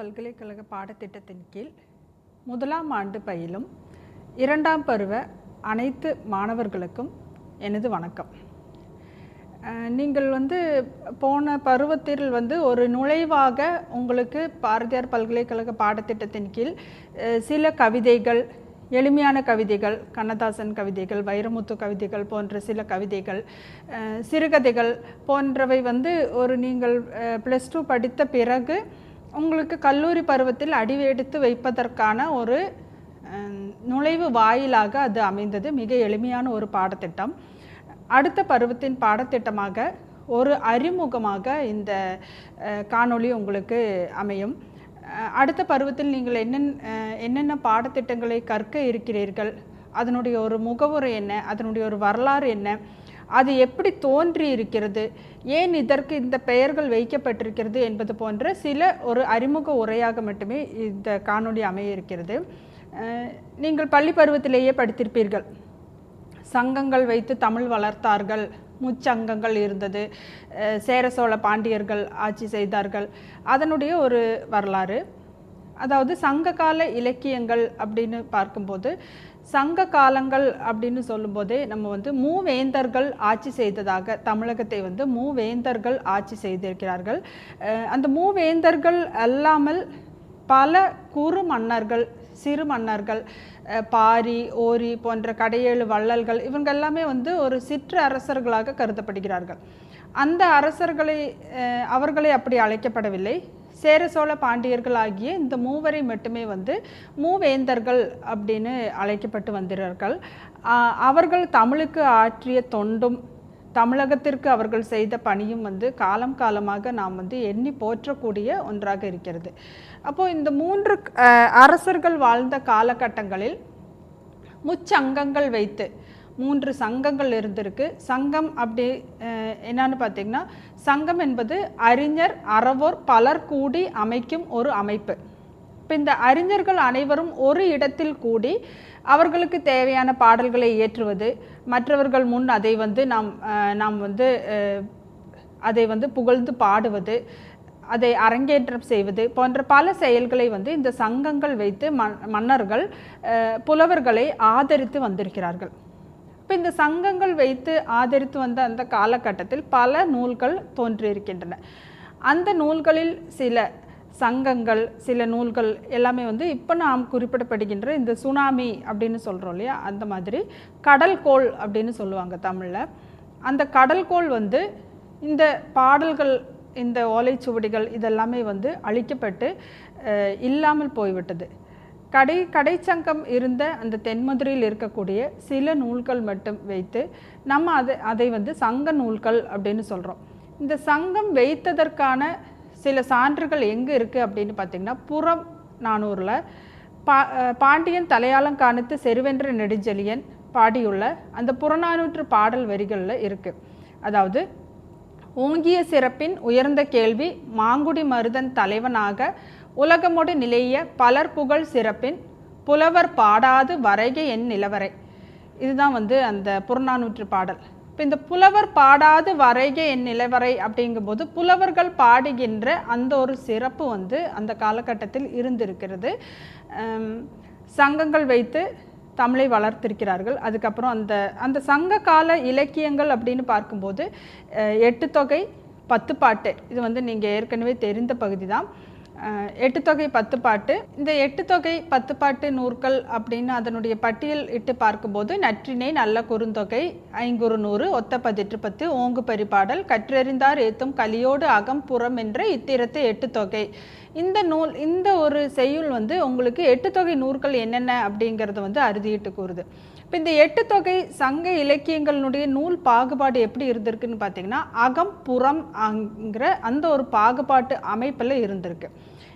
பல்கலைக்கழக பாடத்திட்டத்தின் கீழ் முதலாம் ஆண்டு பயிலும் இரண்டாம் பருவ அனைத்து மாணவர்களுக்கும் எனது வணக்கம். நீங்கள் வந்து போன பருவத்தில் வந்து ஒரு நுழைவாக உங்களுக்கு பாரதியார் பல்கலைக்கழக பாடத்திட்டத்தின் கீழ் சில கவிதைகள் எளிமையான கவிதைகள் கண்ணதாசன் கவிதைகள் வைரமுத்து கவிதைகள் போன்ற சில கவிதைகள் சிறுகதைகள் போன்றவை வந்து ஒரு நீங்கள் ப்ளஸ் டூ படித்த பிறகு உங்களுக்கு கல்லூரி பருவத்தில் அடிவெடுத்து வைப்பதற்கான ஒரு நுழைவு வாயிலாக அது அமைந்தது. மிக எளிமையான ஒரு பாடத்திட்டம். அடுத்த பருவத்தின் பாடத்திட்டமாக ஒரு அறிமுகமாக இந்த காணொளி உங்களுக்கு அமையும். அடுத்த பருவத்தில் நீங்கள் என்னென்ன என்னென்ன பாடத்திட்டங்களை கற்க இருக்கிறீர்கள்? அதனுடைய ஒரு முகவுரை என்ன? அதனுடைய ஒரு வரலாறு என்ன? அது எப்படி தோன்றி இருக்கிறது ஏன் இதற்கு இந்த பெயர்கள் வைக்கப்பட்டிருக்கிறது என்பது போன்ற சில ஒரு அறிமுக உரையாக மட்டுமே இந்த காணொளி அமைய இருக்கிறது நீங்கள் பள்ளி பருவத்திலேயே படித்திருப்பீர்கள். சங்கங்கள் வைத்து தமிழ் வளர்த்தார்கள். முச்சங்கங்கள் இருந்தது. சேர சோழ பாண்டியர்கள் ஆட்சி செய்தார்கள். அதனுடைய ஒரு வரலாறு. அதாவது சங்ககால இலக்கியங்கள் அப்படின்னு பார்க்கும்போது சங்க காலங்கள் அப்படின்னு சொல்லும்போதே நம்ம வந்து மூவேந்தர்கள் ஆட்சி செய்ததாக தமிழகத்தை வந்து மூவேந்தர்கள் ஆட்சி செய்திருக்கிறார்கள். அந்த மூவேந்தர்கள் அல்லாமல் பல குறு மன்னர்கள் சிறு மன்னர்கள் பாரி ஓரி போன்ற கடையேழு வள்ளல்கள் இவங்க எல்லாமே வந்து ஒரு சிற்று அரசர்களாக கருதப்படுகிறார்கள். அந்த அரசர்களை அவர்களை அப்படி அழைக்கப்படவில்லை. சேர சோழ பாண்டியர்கள் ஆகிய இந்த மூவரை மட்டுமே வந்து மூவேந்தர்கள் அப்படின்னு அழைக்கப்பட்டு வந்தார்கள் அவர்கள் தமிழுக்கு ஆற்றிய தொண்டும் தமிழகத்திற்கு அவர்கள் செய்த பணியும் வந்து காலம் காலமாக நாம் வந்து எண்ணி போற்றக்கூடிய ஒன்றாக இருக்கிறது. அப்போது இந்த மூன்று அரசர்கள் வாழ்ந்த காலகட்டங்களில் முச்சங்கங்கள் வைத்து மூன்று சங்கங்கள் இருந்திருக்கு. சங்கம் அப்படி என்னன்னு பார்த்தீங்கன்னா சங்கம் என்பது அறிஞர் அறவோர் பலர் கூடி அமைக்கும் ஒரு அமைப்பு. இப்போ இந்த அறிஞர்கள் அனைவரும் ஒரு இடத்தில் கூடி அவர்களுக்கு தேவையான பாடல்களை இயற்றுவது மற்றவர்கள் முன் அதை வந்து நாம் நாம் வந்து அதை வந்து புகழ்ந்து பாடுவது அதை அரங்கேற்றம் செய்வது போன்ற பல செயல்களை வந்து இந்த சங்கங்கள் வைத்து மன்னர்கள் புலவர்களை ஆதரித்து வந்திருக்கிறார்கள். இப்போ இந்த சங்கங்கள் வைத்து ஆதரித்து வந்த அந்த காலகட்டத்தில் பல நூல்கள் தோன்றியிருக்கின்றன. அந்த நூல்களில் சில சங்கங்கள் சில நூல்கள் எல்லாமே வந்து இப்போ நாம் குறிப்பிடப்படுகின்ற இந்த சுனாமி அப்படின்னு சொல்கிறோம் இல்லையா? அந்த மாதிரி கடல்கோள் அப்படின்னு சொல்லுவாங்க தமிழில். அந்த கடல்கோள் வந்து இந்த பாடல்கள் இந்த ஓலைச்சுவடிகள் இதெல்லாமே வந்து அழிக்கப்பட்டு இல்லாமல் போய்விட்டது. கடை கடைச்சங்கம் இருந்த அந்த தென்மதுரையில் இருக்கக்கூடிய சில நூல்கள் மட்டும் வைத்து நம்ம அதை அதை வந்து சங்க நூல்கள் அப்படின்னு சொல்கிறோம் இந்த சங்கம் வைத்ததற்கான சில சான்றுகள் எங்கே இருக்குது அப்படின்னு பார்த்தீங்கன்னா புறம் நானூரில் பா பாண்டியன் தலையாளம் காணித்து செருவென்ற நெடுஞ்செழியன் பாடியுள்ள அந்த புறநானூற்று பாடல் வரிகளில் இருக்குது அதாவது ஓங்கிய சிறப்பின் உயர்ந்த கேள்வி மாங்குடி மருதன் தலைவனாக உலகமொடு நிலைய பலர் புகழ் சிறப்பின் புலவர் பாடாது வரைக என் நிலவரை. இதுதான் வந்து அந்த புறநானூற்று பாடல். இப்போ இந்த புலவர் பாடாது வரைக என் நிலவரை அப்படிங்கும்போது புலவர்கள் பாடுகின்ற அந்த ஒரு சிறப்பு வந்து அந்த காலகட்டத்தில் இருந்திருக்கிறது. சங்கங்கள் வைத்து தமிழை வளர்த்திருக்கிறார்கள். அதுக்கப்புறம் அந்த அந்த சங்க கால இலக்கியங்கள் அப்படின்னு பார்க்கும்போது எட்டு தொகை பத்து பாட்டு. இது வந்து நீங்கள் ஏற்கனவே தெரிந்த பகுதி தான் எட்டு தொகை பத்து பாட்டு. இந்த எட்டு தொகை பத்து பாட்டு நூற்கள் அப்படின்னு அதனுடைய பட்டியல் இட்டு பார்க்கும்போது நற்றினை நல்ல குறுந்தொகை ஐங்குறு நூறு ஒத்த பதிற்று பத்து ஓங்கு பரிபாடல் கற்றறிந்தார் ஏத்தும் கலியோடு அகம் புறம் என்ற இத்திரத்து எட்டு தொகை. இந்த நூல் இந்த ஒரு செய்யுள் வந்து உங்களுக்கு எட்டு தொகை நூற்கள் என்னென்ன அப்படிங்கிறத வந்து அறுதியிட்டு கூறுது. இப்போ இந்த எட்டு தொகை சங்க இலக்கியங்களுடைய நூல் பாகுபாடு எப்படி இருந்திருக்குன்னு பார்த்தீங்கன்னா அகம் புறம் அங்கிற அந்த ஒரு பாகுபாட்டு அமைப்பில் இருந்திருக்கு.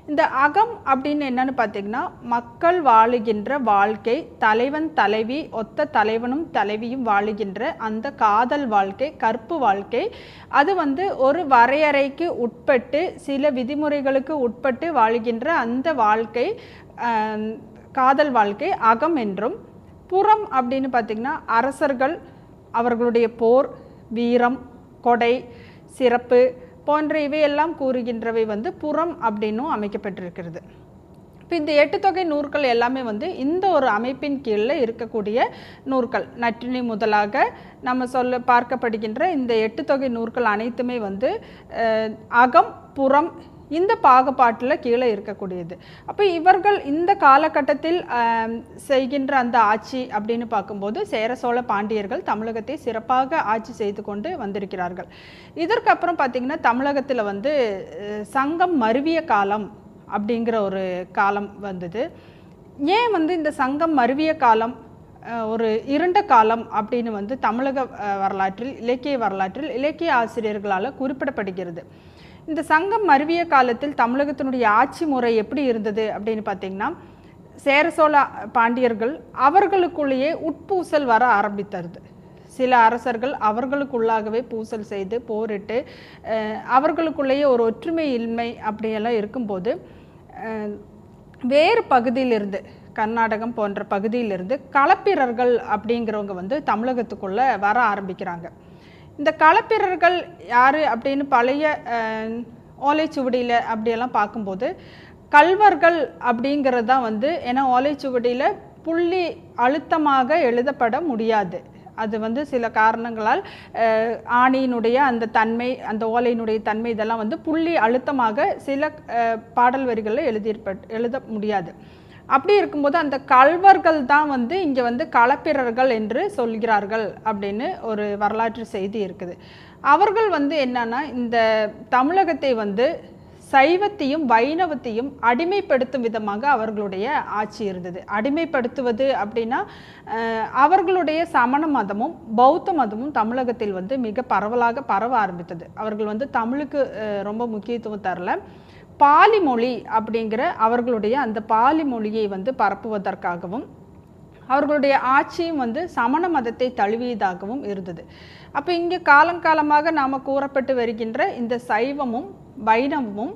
இந்த அகம் அப்படின்னு என்னன்னு பார்த்தீங்கன்னா மக்கள் வாழுகின்ற வாழ்க்கை தலைவன் தலைவி ஒத்த தலைவனும் தலைவியும் வாழுகின்ற அந்த காதல் வாழ்க்கை கற்பு வாழ்க்கை அது வந்து ஒரு வரையறைக்கு உட்பட்டு சில விதிமுறைகளுக்கு உட்பட்டு வாழுகின்ற அந்த வாழ்க்கை காதல் வாழ்க்கை அகம் என்றும் புறம் அப்படின்னு பார்த்திங்கன்னா அரசர்கள் அவர்களுடைய போர் வீரம் கொடை சிறப்பு போன்ற இவையெல்லாம் கூறுகின்றவை வந்து புறம் அப்படின்னும் அமைக்கப்பட்டிருக்கிறது. இப்போ இந்த எட்டு தொகை நூற்கள் எல்லாமே வந்து இந்த ஒரு அமைப்பின் கீழே இருக்கக்கூடிய நூற்கள் நற்றினி முதலாக நம்ம சொல்ல பார்க்கப்படுகின்ற இந்த எட்டு தொகை நூற்கள் அனைத்துமே வந்து அகம் புறம் இந்த பாகுபாட்டில் கீழே இருக்கக்கூடியது. அப்போ இவர்கள் இந்த காலகட்டத்தில் செய்கின்ற அந்த ஆட்சி அப்படின்னு பார்க்கும்போது சேர சோழ பாண்டியர்கள் தமிழகத்தை சிறப்பாக ஆட்சி செய்து கொண்டு வந்திருக்கிறார்கள். இதற்கப்புறம் பார்த்திங்கன்னா தமிழகத்தில் வந்து சங்கம் மருவிய காலம் அப்படிங்கிற ஒரு காலம் வந்தது. ஏன் வந்து இந்த சங்கம் மருவிய காலம் ஒரு இருண்ட காலம் அப்படின்னு வந்து தமிழக வரலாற்றில் இலக்கிய வரலாற்றில் இலக்கிய ஆசிரியர்களால் குறிப்பிடப்படுகிறது? இந்த சங்கம் மருவிய காலத்தில் தமிழகத்தினுடைய ஆட்சி முறை எப்படி இருந்தது அப்படின்னு பார்த்தீங்கன்னா சேர சோழ பாண்டியர்கள் அவர்களுக்குள்ளேயே உட்பூசல் வர ஆரம்பித்தது. சில அரசர்கள் அவர்களுக்குள்ளாகவே பூசல் செய்து போரிட்டு அவர்களுக்குள்ளேயே ஒரு ஒற்றுமை இன்மை அப்படியெல்லாம் இருக்கும்போது வேறு பகுதியிலிருந்து கர்நாடகம் போன்ற பகுதியிலிருந்து களப்பிரர்கள் அப்படிங்கிறவங்க வந்து தமிழகத்துக்குள்ளே வர ஆரம்பிக்கிறாங்க. இந்த களப்பிரர்கள் யார் அப்படின்னு பழைய ஓலைச்சுவடியில் அப்படியெல்லாம் பார்க்கும்போது கல்வர்கள் அப்படிங்கிறது தான் வந்து ஏன்னா ஓலைச்சுவடியில் புள்ளி அழுத்தமாக எழுதப்பட முடியாது. அது வந்து சில காரணங்களால் ஆணியினுடைய அந்த தன்மை அந்த ஓலையினுடைய தன்மை இதெல்லாம் வந்து புள்ளி அழுத்தமாக சில பாடல் வரிகளில் எழுதியிருப்ப எழுத முடியாது. அப்படி இருக்கும்போது அந்த கல்வர்கள் தான் வந்து இங்கே வந்து களப்பிரர்கள் என்று சொல்கிறார்கள் அப்படின்னு ஒரு வரலாற்று செய்தி இருக்குது. அவர்கள் வந்து என்னன்னா இந்த தமிழகத்தை வந்து சைவத்தையும் வைணவத்தையும் அடிமைப்படுத்தும் விதமாக அவர்களுடைய ஆட்சி இருந்தது. அடிமைப்படுத்துவது அப்படின்னா அவர்களுடைய சமண மதமும் பௌத்த மதமும் தமிழகத்தில் வந்து மிக பரவலாக பரவ ஆரம்பித்தது. அவர்கள் வந்து தமிழுக்கு ரொம்ப முக்கியத்துவம் தரல. பாலி மொழி அப்படிங்கிற அவர்களுடைய அந்த பாலி மொழியை வந்து பரப்புவதற்காகவும் அவர்களுடைய ஆட்சியும் வந்து சமண மதத்தை தழுவியதாகவும் இருந்தது. அப்போ இங்கே காலங்காலமாக நாம் கூறப்பட்டு வருகின்ற இந்த சைவமும் வைணவமும்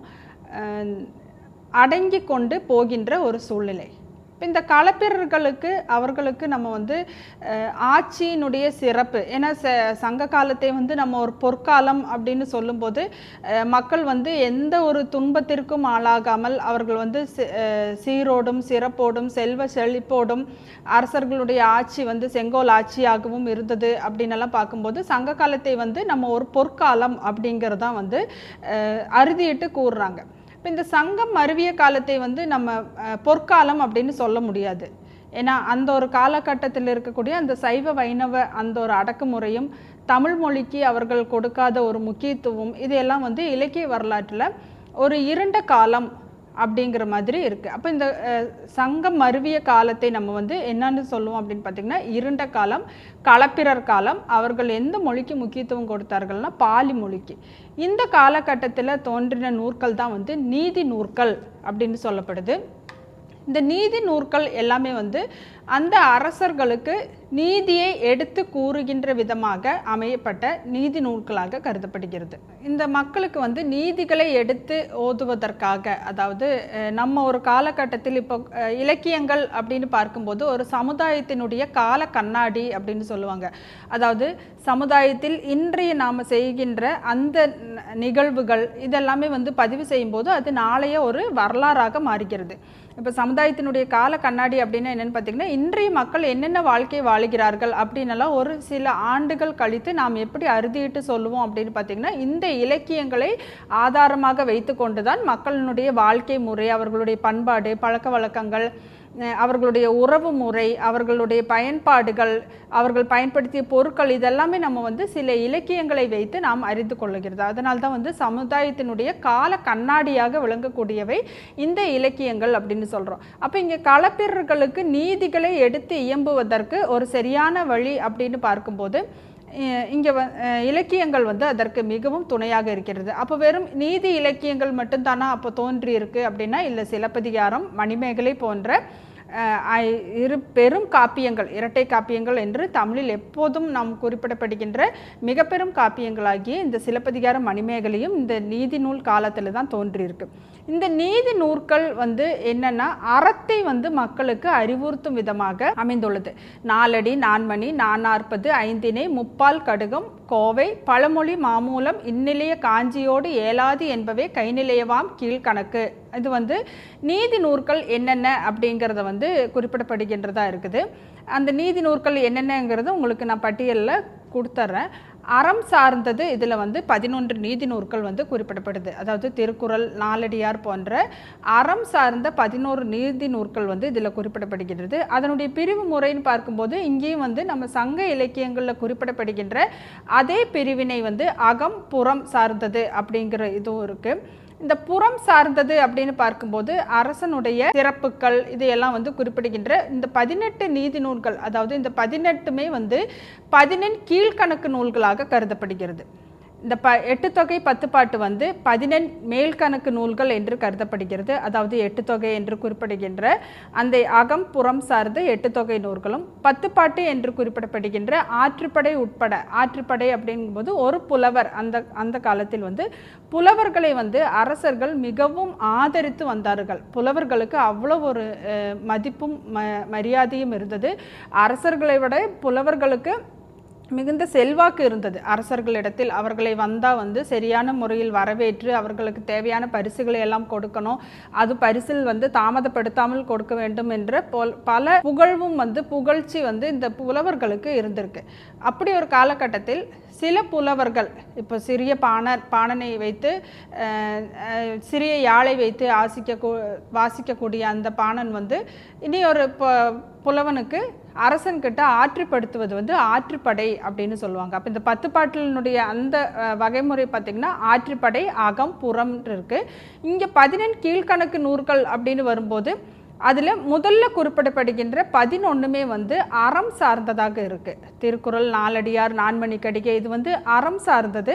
அடங்கி கொண்டு போகின்ற ஒரு சூழ்நிலை. இப்போ இந்த களப்பிரர்களுக்கு அவர்களுக்கு நம்ம வந்து ஆட்சியினுடைய சிறப்பு. ஏன்னா ச சங்க காலத்தை வந்து நம்ம ஒரு பொற்காலம் அப்படின்னு சொல்லும்போது மக்கள் வந்து எந்த ஒரு துன்பத்திற்கும் ஆளாகாமல் அவர்கள் வந்து சீரோடும் சிறப்போடும் செல்வ செழிப்போடும் அரசர்களுடைய ஆட்சி வந்து செங்கோல் ஆட்சியாகவும் இருந்தது அப்படின்னெல்லாம் பார்க்கும்போது சங்க காலத்தை வந்து நம்ம ஒரு பொற்காலம் அப்படிங்கிறதான் வந்து அறுதியிட்டு கூறுறாங்க. இந்த சங்கம் மருவிய காலத்தை வந்து நம்ம பொற்காலம் அப்படின்னு சொல்ல முடியாது. ஏன்னா அந்த ஒரு காலகட்டத்தில் இருக்கக்கூடிய அந்த சைவ வைணவ அந்த ஒரு அடக்குமுறையும் தமிழ் மொழிக்கு அவர்கள் கொடுக்காத ஒரு முக்கியத்துவம் இதையெல்லாம் வந்து இலக்கிய வரலாற்றில் ஒரு இருண்ட காலம் அப்படிங்கிற மாதிரி இருக்குது அப்போ இந்த சங்கம் மருவிய காலத்தை நம்ம வந்து என்னன்னு சொல்லுவோம் அப்படின்னு பார்த்தீங்கன்னா இருண்ட காலம் களப்பிரர் காலம் அவர்கள் எந்த மொழிக்கு முக்கியத்துவம் கொடுத்தார்கள்னா பாலி மொழிக்கு. இந்த காலகட்டத்தில் தோன்றின நூற்கள் தான் வந்து நீதி நூற்கள் அப்படின்னு சொல்லப்படுது. இந்த நீதி நூற்கள் எல்லாமே வந்து அந்த அரசர்களுக்கு நீதியை எடுத்து கூறுகின்ற விதமாக அமையப்பட்ட நீதி நூல்களாக கருதப்படுகிறது. இந்த மக்களுக்கு வந்து நீதிகளை எடுத்து ஓதுவதற்காக அதாவது நம்ம ஒரு காலகட்டத்தில் இப்போ இலக்கியங்கள் அப்படின்னு பார்க்கும்போது ஒரு சமுதாயத்தினுடைய கால கண்ணாடி அப்படின்னு சொல்லுவாங்க. அதாவது சமுதாயத்தில் இன்றைய நாம் செய்கின்ற அந்த நிகழ்வுகள் இதெல்லாமே வந்து பதிவு செய்யும்போது அது நாளைய ஒரு வரலாறாக மாறுகிறது. இப்போ சமுதாயத்தினுடைய கால கண்ணாடி அப்படின்னா என்னென்னு பார்த்தீங்கன்னா இன்றைய மக்கள் என்னென்ன வாழ்க்கை வாழுகிறார்கள் அப்படின்னலாம் ஒரு சில ஆண்டுகள் கழித்து நாம் எப்படி அறுதிட்டு சொல்லுவோம் அப்படின்னு பார்த்தீங்கன்னா இந்த இலக்கியங்களை ஆதாரமாக வைத்துக்கொண்டு தான் மக்களினுடைய வாழ்க்கை முறை அவர்களுடைய பண்பாடு பழக்க வழக்கங்கள் அவர்களுடைய உறவு முறை அவர்களுடைய பயன்பாடுகள் அவர்கள் பயன்படுத்திய பொருட்கள் இதெல்லாமே நம்ம வந்து சில இலக்கியங்களை வைத்து நாம் அறிந்து கொள்ளுகிறது. அதனால தான் வந்து சமுதாயத்தினுடைய கால கண்ணாடியாக விளங்கக்கூடியவை இந்த இலக்கியங்கள் அப்படின்னு சொல்கிறோம் அப்போ இங்கே களப்பிரர்களுக்கு நீதிகளை எடுத்து இயம்புவதற்கு ஒரு சரியான வழி அப்படின்னு பார்க்கும்போது இங்கே இலக்கியங்கள் வந்து அதற்கு மிகவும் துணையாக இருக்கிறது. அப்போ வெறும் நீதி இலக்கியங்கள் மட்டும்தானா அப்போ தோன்றியிருக்கு அப்படின்னா இல்லை சிலப்பதிகாரம் மணிமேகலை போன்ற இரு பெரும் காப்பியங்கள் இரட்டை காப்பியங்கள் என்று தமிழில் எப்போதும் நாம் குறிப்பிடப்படுகின்ற மிக பெரும் காப்பியங்களாகிய இந்த சிலப்பதிகார மணிமேகலையும் இந்த நீதி நூல் காலத்தில் தான் தோன்றியிருக்கு. இந்த நீதி நூற்கள் வந்து என்னன்னா அறத்தை வந்து மக்களுக்கு அறிவுறுத்தும் விதமாக அமைந்துள்ளது. நாலடி நான்மணி நானாற்பது ஐந்தினை முப்பால் கடுகம் கோவை பழமொழி மாமூலம் இந்நிலைய காஞ்சியோடு ஏலாது என்பவே கைநிலையவாம் கீழ்கணக்கு. இது வந்து நீதி நூற்கள் என்னென்ன அப்படிங்கிறத வந்து குறிப்பிடப்படுகின்றதாக இருக்குது. அந்த நீதி நூற்கள் என்னென்னங்கிறது உங்களுக்கு நான் பட்டியலில் கொடுத்துட்றேன் அறம் சார்ந்தது இதில் வந்து பதினொன்று நீதி நூற்கள் வந்து குறிப்பிடப்படுது. அதாவது திருக்குறள் நாலடியார் போன்ற அறம் சார்ந்த பதினோரு நீதி நூற்கள் வந்து இதில் குறிப்பிடப்படுகின்றது. அதனுடைய பிரிவு முறைன்னு பார்க்கும்போது இங்கேயும் வந்து நம்ம சங்க இலக்கியங்களில் குறிப்பிடப்படுகின்ற அதே பிரிவினை வந்து அகம் புறம் சார்ந்தது அப்படிங்கிற இதுவும் இருக்குது இந்த புறம் சார்ந்தது அப்படின்னு பார்க்கும்போது அரசனுடைய சிறப்புகள் இது எல்லாம் வந்து குறிப்பிடுகின்ற இந்த பதினெட்டு நீதி நூல்கள் அதாவது இந்த பதினெட்டுமே வந்து பதினெண் கீழ்கணக்கு நூல்களாக கருதப்படுகிறது. இந்த ப எட்டு தொகை பத்து பாட்டு வந்து பதினெண் மேல்கணக்கு நூல்கள் என்று கருதப்படுகிறது. அதாவது எட்டு தொகை என்று குறிப்பிடுகின்ற அந்த அகம் புறம் சார்ந்த எட்டு தொகை நூல்களும் பத்து பாட்டு என்று குறிப்பிடப்படுகின்ற ஆற்றுப்படை உட்பட ஆற்றுப்படை அப்படிங்கும்போது ஒரு புலவர் அந்த அந்த காலத்தில் வந்து புலவர்களை வந்து அரசர்கள் மிகவும் ஆதரித்து வந்தார்கள். புலவர்களுக்கு அவ்வளோ ஒரு மதிப்பும் ம மரியாதையும் இருந்தது. அரசர்களை விட புலவர்களுக்கு மிகுந்த செல்வாக்கு இருந்தது. அரசர்களிடத்தில் அவர்களை வந்தால் வந்து சரியான முறையில் வரவேற்று அவர்களுக்கு தேவையான பரிசுகளை எல்லாம் கொடுக்கணும். அது பரிசில் வந்து தாமதப்படுத்தாமல் கொடுக்க வேண்டும் என்ற போல் பல புகழ்வும் வந்து புகழ்ச்சி வந்து இந்த புலவர்களுக்கு இருந்திருக்கு. அப்படி ஒரு காலகட்டத்தில் சில புலவர்கள் இப்போ சிறிய பாணர் பாணனை வைத்து சிறிய யாழை வைத்து ஆசிக்க கூ- வாசிக்கக்கூடிய அந்த பாணன் வந்து இனி ஒரு புலவனுக்கு அரசன்கிட்ட ஆற்றுப்படுத்துவது வந்து ஆற்றுப்படை அப்படின்னு சொல்லுவாங்க. அப்போ இந்த பத்து பாட்டிலினுடைய அந்த வகைமுறை பார்த்திங்கன்னா ஆற்றுப்படை அகம் புறம் இருக்குது இங்கே பதினெண் கீழ்கணக்கு நூற்கள் அப்படின்னு வரும்போது அதில் முதல்ல குறிப்பிடப்படுகின்ற பதினொன்றுமே வந்து அறம் சார்ந்ததாக இருக்குது திருக்குறள் நாலடியார் நான்மணி கடிகை இது வந்து அறம் சார்ந்தது.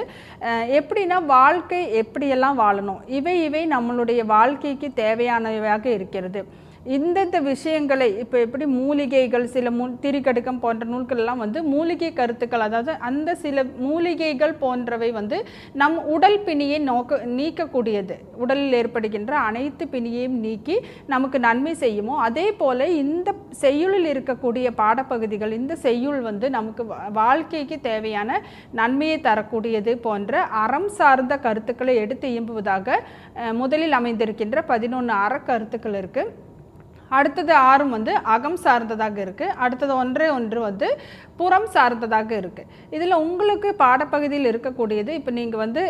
எப்படின்னா வாழ்க்கை எப்படியெல்லாம் வாழணும்? இவை இவை நம்மளுடைய வாழ்க்கைக்கு தேவையானவையாக இருக்கிறது. இந்தந்த விஷயங்களை இப்போ எப்படி மூலிகைகள் சில மூ திரிகடுக்கம் போன்ற நூல்கள்லாம் வந்து மூலிகை கருத்துக்கள் அதாவது அந்த சில மூலிகைகள் போன்றவை வந்து நம் உடல் பிணியை நோக்க நீக்கக்கூடியது. உடலில் ஏற்படுகின்ற அனைத்து பிணியையும் நீக்கி நமக்கு நன்மை செய்யுமோ அதே போல இந்த செய்யுளில் இருக்கக்கூடிய பாடப்பகுதிகள் இந்த செய்யுள் வந்து நமக்கு வா- வாழ்க்கைக்கு தேவையான நன்மையை தரக்கூடியது போன்ற அறம் சார்ந்த கருத்துக்களை எடுத்து இயம்புவதாக முதலில் அமைந்திருக்கின்ற பதினொன்று அறக்கருத்துக்கள் இருக்குது அடுத்தது ஆறும் வந்து அகம் சார்ந்ததாக இருக்குது அடுத்தது ஒன்றே ஒன்று வந்து புறம் சார்ந்ததாக இருக்குது இதில் உங்களுக்கு பாடப்பகுதியில் இருக்கக்கூடியது இப்போ நீங்கள் வந்து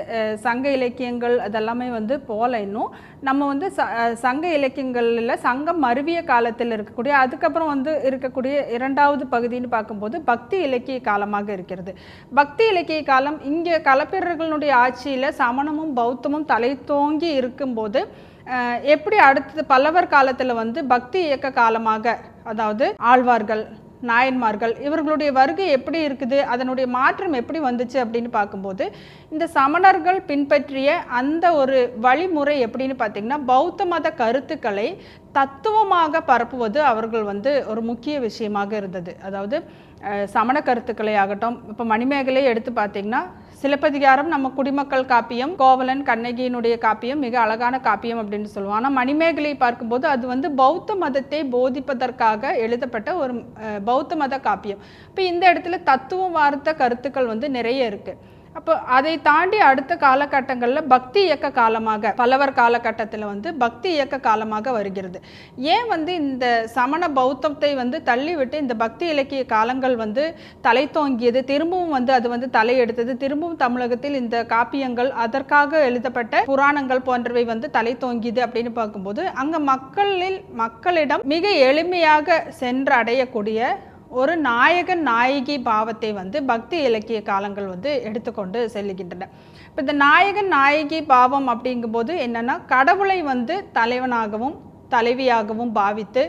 சங்க இலக்கியங்கள் அதெல்லாமே வந்து போல இன்னும் நம்ம வந்து ச சங்க இலக்கியங்களில் சங்கம் மருவிய காலத்தில் இருக்கக்கூடிய அதுக்கப்புறம் வந்து இருக்கக்கூடிய இரண்டாவது பகுதின்னு பார்க்கும்போது பக்தி இலக்கிய காலமாக இருக்கிறது. பக்தி இலக்கிய காலம் இங்கே களப்பிரர்களுடைய ஆட்சியில் சமணமும் பௌத்தமும் தலை தோங்கி இருக்கும்போது எப்படி அடுத்தது பல்லவர் காலத்தில் வந்து பக்தி இயக்க காலமாக அதாவது ஆழ்வார்கள் நாயன்மார்கள் இவர்களுடைய வருகை எப்படி இருக்குது அதனுடைய மாற்றம் எப்படி வந்துச்சு அப்படின்னு பார்க்கும்போது இந்த சமணர்கள் பின்பற்றிய அந்த ஒரு வழிமுறை எப்படின்னு பார்த்தீங்கன்னா பௌத்த மத கருத்துக்களை தத்துவமாக பரப்புவது அவர்கள் வந்து ஒரு முக்கிய விஷயமாக இருந்தது. அதாவது சமண கருத்துக்களை ஆகட்டும் இப்போ மணிமேகலையை எடுத்து பார்த்தீங்கன்னா சிலப்பதிகாரம் நம்ம குடிமக்கள் காப்பியம் கோவலன் கண்ணகியினுடைய காப்பியம் மிக அழகான காப்பியம் அப்படின்னு சொல்லுவோம். ஆனால் மணிமேகலையை பார்க்கும்போது அது வந்து பௌத்த மதத்தை போதிப்பதற்காக எழுதப்பட்ட ஒரு பௌத்த மத காப்பியம். இப்போ இந்த இடத்துல தத்துவம் வார்த்த கருத்துக்கள் வந்து நிறைய இருக்குது அப்போ அதை தாண்டி அடுத்த காலகட்டங்களில் பக்தி இயக்க காலமாக பல்லவர் காலகட்டத்தில் வந்து பக்தி இயக்க காலமாக வருகிறது. ஏன் வந்து இந்த சமண பௌத்தத்தை வந்து தள்ளிவிட்டு இந்த பக்தி இலக்கிய காலங்கள் வந்து தலை தோங்கியது? திரும்பவும் வந்து அது வந்து தலையெடுத்தது திரும்பவும் தமிழகத்தில் இந்த காப்பியங்கள் அதற்காக எழுதப்பட்ட புராணங்கள் போன்றவை வந்து தலை தோங்கியது அப்படின்னு பார்க்கும்போது அங்கே மக்களில் மக்களிடம் மிக எளிமையாக சென்று அடையக்கூடிய ஒரு நாயகன் நாயகி பாவத்தை வந்து பக்தி இலக்கிய காலங்கள் வந்து எடுத்துக்கொண்டு செல்லுகின்றன. இப்போ இந்த நாயகன் நாயகி பாவம் அப்படிங்கும்போது என்னென்னா கடவுளை வந்து தலைவனாகவும் தலைவியாகவும் பாவித்து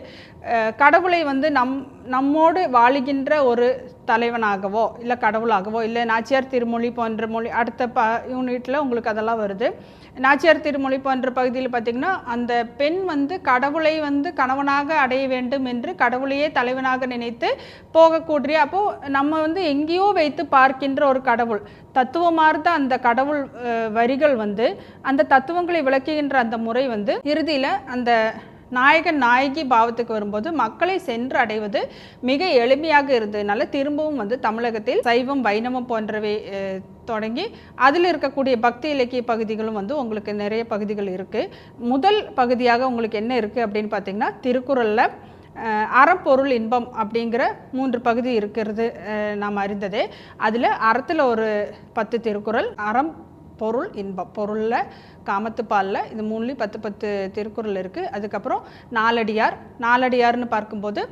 கடவுளை வந்து நம் நம்மோடு வாழுகின்ற ஒரு தலைவனாகவோ இல்லை கடவுளாகவோ இல்லை நாச்சியார் திருமொழி போன்ற மொழி அடுத்த ப யூனிட்டில் உங்களுக்கு அதெல்லாம் வருது. நாச்சியார் திருமொழி போன்ற பகுதியில் பார்த்திங்கன்னா அந்த பெண் வந்து கடவுளை வந்து கணவனாக அடைய வேண்டும் என்று கடவுளையே தலைவனாக நினைத்து போகக்கூடிய அப்போது நம்ம வந்து எங்கேயோ வைத்து பார்க்கின்ற ஒரு கடவுள். தத்துவமார்ந்த அந்த கடவுள் வரிகள் வந்து அந்த தத்துவங்களை விளக்குகின்ற அந்த முறை வந்து இறுதியில் அந்த நாயகன் நாயகி பாவத்துக்கு வரும்போது மக்களை சென்று அடைவது மிக எளிமையாக இருந்ததுனால திரும்பவும் வந்து தமிழகத்தில் சைவம் வைணவம் போன்றவை தொடங்கி அதில் இருக்கக்கூடிய பக்தி இலக்கிய பகுதிகளும் வந்து உங்களுக்கு நிறைய பகுதிகள் இருக்குது முதல் பகுதியாக உங்களுக்கு என்ன இருக்குது அப்படின்னு பார்த்தீங்கன்னா திருக்குறளில் அறப்பொருள் இன்பம் அப்படிங்கிற மூன்று பகுதி இருக்கிறது நாம் அறிந்ததே. அதில் அறத்தில் ஒரு பத்து திருக்குறள் அறம் பொருள் இன்பம். பொருளில் காமத்துப்பாலில் இது மூணுலேயும் பத்து பத்து திருக்குறள் இருக்குது அதுக்கப்புறம் நாலடியார். நாலடியார்னு பார்க்கும்போது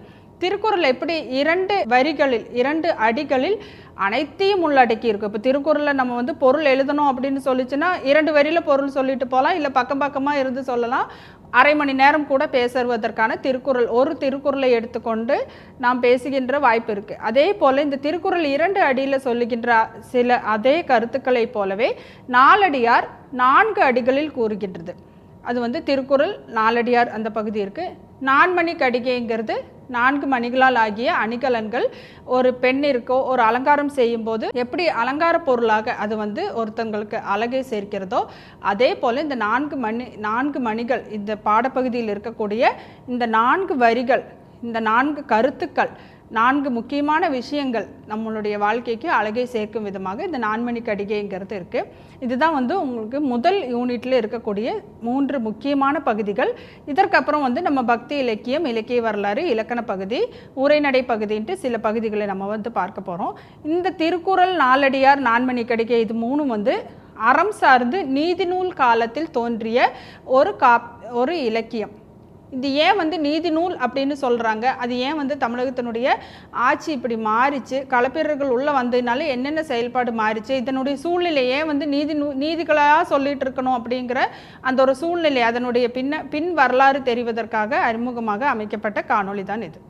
திருக்குறள் எப்படி இரண்டு வரிகளில் இரண்டு அடிகளில் அனைத்தையும் உள்ளடக்கி இருக்கும் இப்போ திருக்குறளில் நம்ம வந்து பொருள் எழுதணும் அப்படின்னு சொல்லிச்சுன்னா இரண்டு வரியில் பொருள் சொல்லிட்டு போகலாம் இல்லை பக்கம் பக்கமாக இருந்து சொல்லலாம். அரை மணி நேரம் கூட பேசுவதற்கான திருக்குறள் ஒரு திருக்குறளை எடுத்துக்கொண்டு நாம் பேசுகின்ற வாய்ப்பு இருக்குது அதே போல் இந்த திருக்குறள் இரண்டு அடியில் சொல்லுகின்ற சில அதே கருத்துக்களைப் போலவே நாலடியார் நான்கு அடிகளில் கூறுகின்றது. அது வந்து திருக்குறள் நாலடியார் அந்த பகுதி இருக்குது நான்மணி கடிகைங்கிறது நான்கு மணிகளால் ஆகிய அணிகலன்கள் ஒரு பெண்ணிற்கோ ஒரு அலங்காரம் செய்யும்போது எப்படி அலங்கார பொருளாக அது வந்து ஒருத்தங்களுக்கு அழகை சேர்க்கிறதோ அதே போல் இந்த நான்கு மணி நான்கு மணிகள் இந்த பாடப்பகுதியில் இருக்கக்கூடிய இந்த நான்கு வரிகள் இந்த நான்கு கருத்துக்கள் நான்கு முக்கியமான விஷயங்கள் நம்மளுடைய வாழ்க்கைக்கு அழகை சேர்க்கும் விதமாக இந்த நான்மணி கடிகைங்கிறது இருக்குது இதுதான் வந்து உங்களுக்கு முதல் யூனிட்டில் இருக்கக்கூடிய மூன்று முக்கியமான பகுதிகள். இதற்கப்புறம் வந்து நம்ம பக்தி இலக்கியம் இலக்கிய வரலாறு இலக்கண பகுதி உரைநடை பகுதின்ட்டு சில பகுதிகளை நம்ம வந்து பார்க்க போகிறோம் இந்த திருக்குறள் நாலடியார் நான்மணி கடிகை இது மூணும் வந்து அறம் சார்ந்து நீதிநூல் காலத்தில் தோன்றிய ஒரு காப் ஒரு இலக்கியம். இது ஏன் வந்து நீதி நூல் அப்படின்னு சொல்கிறாங்க அது ஏன் வந்து தமிழகத்தினுடைய ஆட்சி இப்படி மாறிச்சு? களப்பிரர்கள் உள்ளே வந்ததுனால என்னென்ன செயல்பாடு மாறிச்சு? இதனுடைய சூழ்நிலை ஏன் வந்து நீதி நூ நீதிகளாக சொல்லிட்டு இருக்கணும் அப்படிங்கிற அந்த ஒரு சூழ்நிலை அதனுடைய பின்ன பின் வரலாறு தெரிவதற்காக அறிமுகமாக அமைக்கப்பட்ட காணொளி தான் இது.